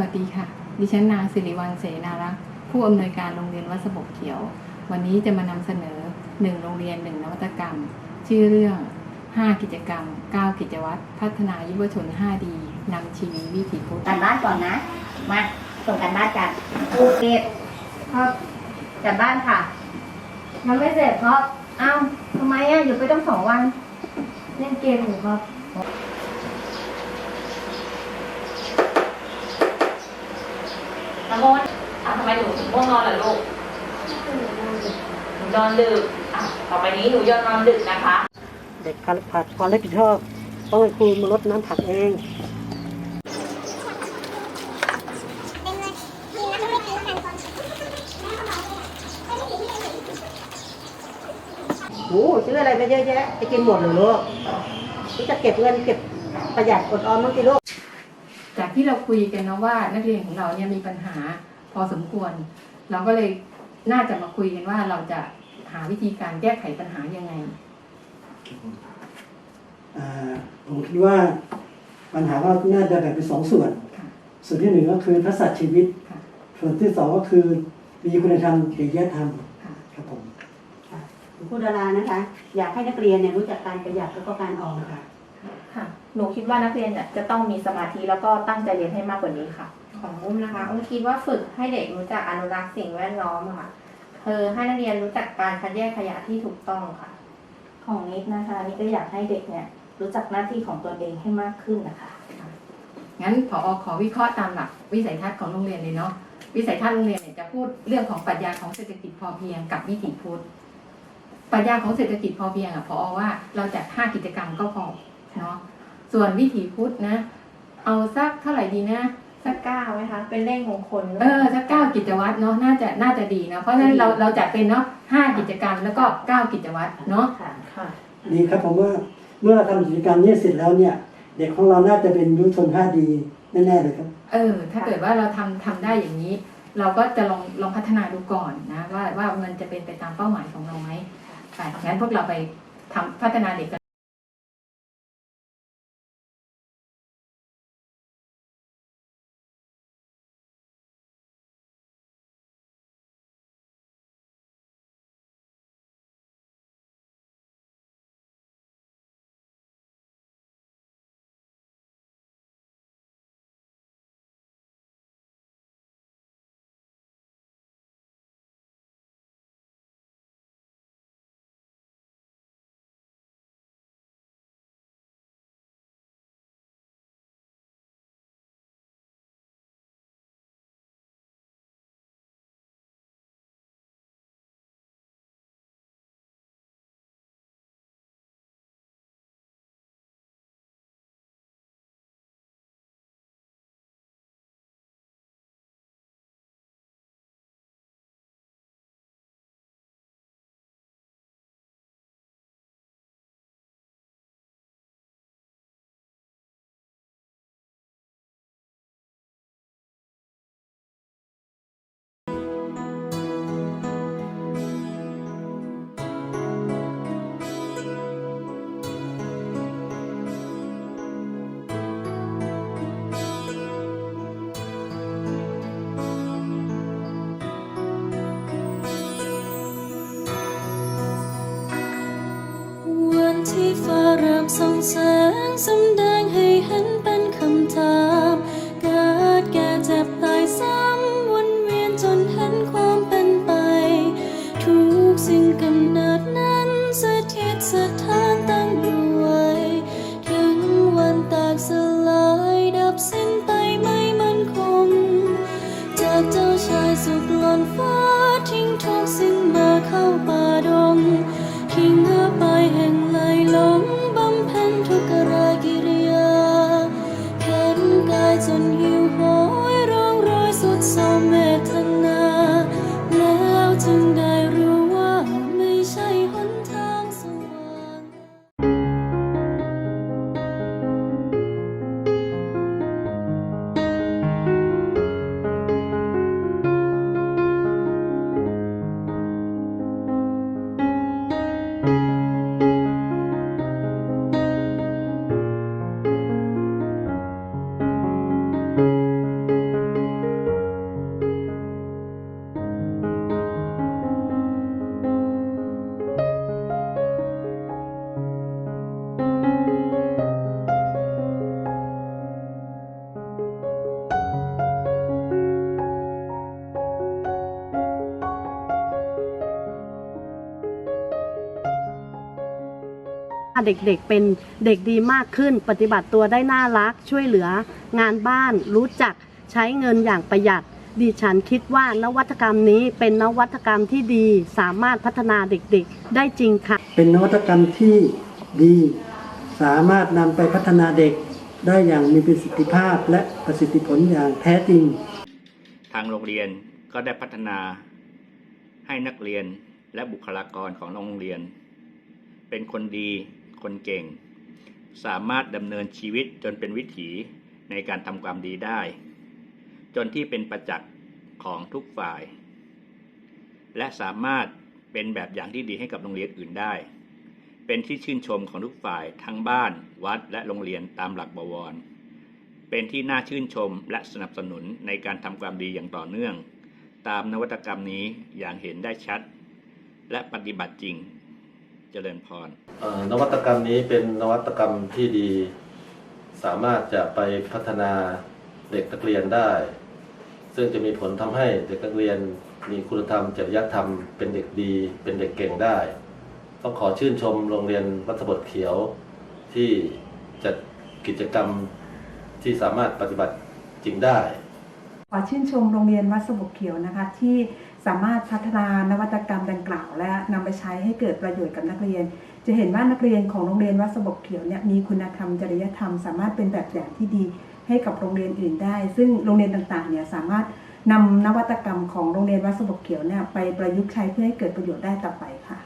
วัสดีค่ะ ดิฉันนางสิริวัลเสนารักษ์ผู้อำนวยการโรงเรียนวัดสบกเขียว วันนี้จะมานำเสนอ 1 โรงเรียน 1 นวัตกรรม ชื่อเรื่อง 5 กิจกรรม 9 กิจวัตร พัฒนายุวชน 5 ดีนำชีวิตวิถีพุทธการบ้านก่อนนะ มาส่งการบ้านกันเก็บครับการบ้านค่ะทำไม่เสร็จครับ เอ้าทำไมอะ อยู่ไปต้องสองวัน เล่นเกมอยู่ครับ น้ำมนต์อะทำไมหนูถึงง่วงนอนล่ะลูกหนูนอนดึกอะต่อไปนี้หนูยอนนอนดึกนะคะ เด็กขาดขาดความรับผิดชอบต้องให้ครูมาลดน้ำผักเองโอ้ซื้ออะไรไปเยอะแยะไปกินหมดเลยลูกจะเก็บเงินเก็บประหยัดอดออมบ้างสิลูก จากที่เราคุยกันเนาะว่านักเรียนของเราเนี่ยมีปัญหาพอสมควร เราก็เลยน่าจะมาคุยกันว่าเราจะหาวิธีการแก้ไขปัญหายังไงอ่าผมคิดว่าปัญหาก็น่าจะแบ่งเป็นสองส่วนค่ะส่วนที่หนึ่งก็คือทักษะชีวิตค่ะส่วนที่สองก็คือมีคุณธรรมจริยธรรมค่ะครับผมครูดารานะคะ อยากให้นักเรียนเนี่ยรู้จักการประหยัดแล้วก็การออมค่ะค่ะ หนูคิดว่านักเรียนเนี่ยจะต้องมีสมาธิแล้วก็ตั้งใจเรียนให้มากกว่านี้ค่ะ ของอุ้มนะคะอุ้มคิดว่าฝึกให้เด็กรู้จักอนุรักษ์สิ่งแวดล้อมอะค่ะคือให้นักเรียนรู้จักการคัดแยกขยะที่ถูกต้องค่ะ ของนิดนะคะนิดก็อยากให้เด็กเนี่ยรู้จักหน้าที่ของตัวเองให้มากขึ้นนะคะ งั้นผอขอวิเคราะห์ตามหลักวิสัยทัศน์ของโรงเรียนเลยเนาะ วิสัยทัศน์โรงเรียนเนี่ยจะพูดเรื่องของปรัชญาของเศรษฐกิจพอเพียงกับวิถีพุทธ ปรัชญาของเศรษฐกิจพอเพียงอะพอว่าเราจัดห้ากิจกรรมก็พอเนาะ ส่วนวิถีพุทธนะ เอาสักเท่าไหร่ดีนะ สักเก้าไหมคะ เป็นเลขมงคลเออสักเก้ากิจวัตรเนาะน่าจะน่าจะดีนะเพราะฉะนั้นเราเราจัดเป็นเนาะห้ากิจกรรมแล้วก็เก้ากิจวัตรเนาะค่ะค่ะดีครับผมว่าเมื่อเราทำกิจกรรมนี้เสร็จแล้วเนี่ย เด็กของเราน่าจะเป็นยุวชนท่าดีแน่ๆเลยครับ เออ ถ้าเกิดว่าเราทำทำได้อย่างนี้ เราก็จะลองลองพัฒนาดูก่อนนะ ว่าว่ามันจะเป็นไปตามเป้าหมายของเราไหมไปงั้นพวกเราไปทำพัฒนาเด็กกัน ที่ฟ้าเริ่มส่องแสงสำแดงให้เห็น เด็กๆเป็นเด็กดีมากขึ้น ปฏิบัติตัวได้น่ารัก ช่วยเหลืองานบ้าน รู้จักใช้เงินอย่างประหยัด ดิฉันคิดว่านวัตกรรมนี้เป็นนวัตกรรมที่ดี สามารถพัฒนาเด็กๆ ได้จริงค่ะ เป็นนวัตกรรมที่ดี สามารถนำไปพัฒนาเด็กได้อย่างมีประสิทธิภาพและประสิทธิผลอย่างแท้จริง ทางโรงเรียนก็ได้พัฒนาให้นักเรียนและบุคลากรของโรงเรียน เป็นคนดี คนเก่ง สามารถดำเนินชีวิตจนเป็นวิถีในการทำความดีได้ จนที่เป็นประจักษ์ของทุกฝ่าย และสามารถเป็นแบบอย่างที่ดีให้กับโรงเรียนอื่นได้ เป็นที่ชื่นชมของทุกฝ่ายทั้งบ้านวัดและโรงเรียนตามหลักบวร เป็นที่น่าชื่นชมและสนับสนุนในการทำความดีอย่างต่อเนื่อง ตามนวัตกรรมนี้อย่างเห็นได้ชัด และปฏิบัติจริง เจริญพรเอ่อนวัตกรรมนี้เป็นนวัตกรรมที่ดี สามารถจะไปพัฒนาเด็กนักเรียนได้ ซึ่งจะมีผลทำให้เด็กนักเรียนมีคุณธรรมจริยธรรมเป็นเด็กดี เป็นเด็กเก่งได้ต้องขอชื่นชมโรงเรียนวัดสะบดเขียวที่จัดกิจกรรมที่สามารถปฏิบัติจริงได้ ขอชื่นชมโรงเรียนวัดสมุกเขียวนะคะที่ สามารถพัฒนานวัตกรรมดังกล่าว และนำไปใช้ให้เกิดประโยชน์กับนักเรียน จะเห็นว่านักเรียนของโรงเรียนวัดสมุกเขียวเนี่ยมีคุณธรรมจริยธรรม สามารถเป็นแบบอย่างที่ดีให้กับโรงเรียนอื่นได้ ซึ่งโรงเรียนต่างๆเนี่ยสามารถนำนวัตกรรมของโรงเรียนวัดสมุกเขียวเนี่ยไปประยุกต์ใช้เพื่อให้เกิดประโยชน์ได้ต่อไปค่ะ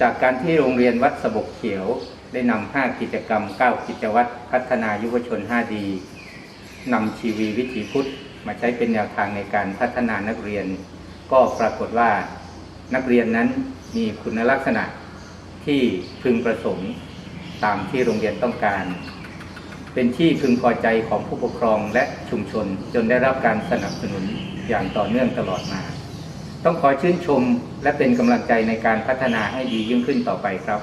จากการที่โรงเรียนวัดสบกเขียวได้นำ5กิจกรรม 9 กิจวัตรพัฒนายุวชน5ดีนำชีวีวิถีพุทธ มาใช้เป็นแนวทางในการพัฒนานักเรียน ก็ปรากฏว่านักเรียนนั้นมีคุณลักษณะที่พึงประสงค์ตามที่โรงเรียนต้องการ เป็นที่พึงพอใจของผู้ปกครองและชุมชน จนได้รับการสนับสนุนอย่างต่อเนื่องตลอดมา ต้องขอชื่นชมและเป็นกำลังใจในการพัฒนาให้ดียิ่งขึ้นต่อไปครับ